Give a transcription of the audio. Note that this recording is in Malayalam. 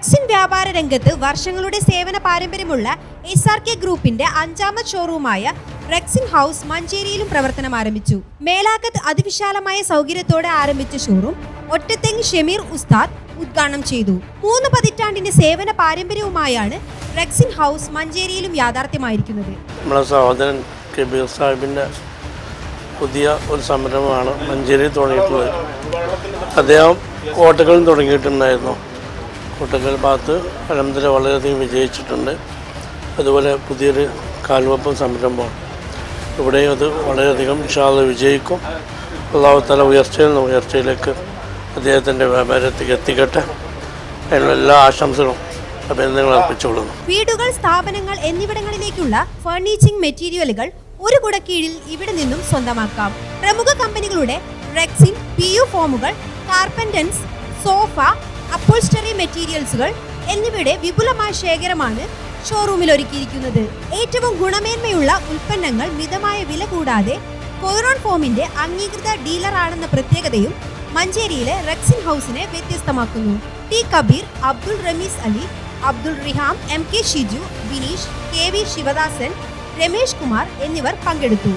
വ്യാപാര രംഗത്ത് വർഷങ്ങളുടെ സേവന പാരമ്പര്യമുള്ള എസ് ആർ കെ ഗ്രൂപ്പിന്റെ അഞ്ചാമത് ഷോറൂമായ റെക്സിൻ ഹൗസ് മഞ്ചേരിയിലും പ്രവർത്തനം ആരംഭിച്ചു. മേലാക്കത്ത് അതിവിശാലമായ സൗകര്യത്തോടെ ആരംഭിച്ച ഷോറൂം ഒറ്റത്തെങ്ങ് ഷമീർ ഉസ്താദ് ഉദ്ഘാടനം ചെയ്തു. മൂന്ന് പതിറ്റാണ്ടിന്റെ സേവന പാരമ്പര്യവുമായാണ് റെക്സിൻ ഹൗസ് മഞ്ചേരിയിലും യാഥാർത്ഥ്യമായിരിക്കുന്നത്. നമ്മളെ സഹോദരൻ കബീർ സാഹിബിന്റെ പുതിയ ഒരു സംരംഭമാണ് മഞ്ചേരി തുടങ്ങിയിട്ടുള്ളത്. അദ്ദേഹം കോട്ടകളിൽ തുടങ്ങിയിട്ടുണ്ടായിരുന്നു. കോട്ടക്കൽ ഭാഗത്ത് പരമ്പര വളരെയധികം വിജയിച്ചിട്ടുണ്ട്. അതുപോലെ പുതിയൊരു കാൽവപ്പം സംരംഭമാണ് ഇവിടെയും അത് വളരെയധികം വിശാല വിജയിക്കും. ഉള്ളാവത്തല തല ഉയർച്ചയിൽ നിന്ന് ഉയർച്ചയിലേക്ക് അദ്ദേഹത്തിന്റെ വ്യാപാരത്തേക്ക് എത്തിക്കട്ടെ. അതിനുള്ള എല്ലാ ആശംസകളും അഭിനന്ദനങ്ങൾ അർപ്പിച്ചുകൊള്ളുന്നു. വീടുകൾ സ്ഥാപനങ്ങൾ എന്നിവിടങ്ങളിലേക്കുള്ള ഫർണിച്ചിംഗ് മെറ്റീരിയലുകൾ ഒരു കുടക്കീഴിൽ ഇവിടെ നിന്നും സ്വന്തമാക്കാം. പ്രമുഖ കമ്പനികളുടെ റെക്സിൻ പി യു ഫോമുകൾ കാർപ്പന്റൻസ് സോഫ അപ്പോൾസ്റ്ററി മെറ്റീരിയൽസുകൾ എന്നിവയുടെ വിപുലമായ ശേഖരമാണ് ഷോറൂമിൽ ഒരുക്കിയിരിക്കുന്നത്. ഏറ്റവും ഗുണമേന്മയുള്ള ഉൽപ്പന്നങ്ങൾ മിതമായ വില കൂടാതെ കൊയറോൺ ഫോമിന്റെ അംഗീകൃത ഡീലർ ആണെന്ന പ്രത്യേകതയും മഞ്ചേരിയിലെ റെക്സിൻ ഹൗസിനെ വ്യത്യസ്തമാക്കുന്നു. T Kabeer Abdul Rameez Ali Abdul Riham M K Shiju Vineesh K V Sivadasan Ramesh Kumar എന്നിവർ പങ്കെടുത്തു.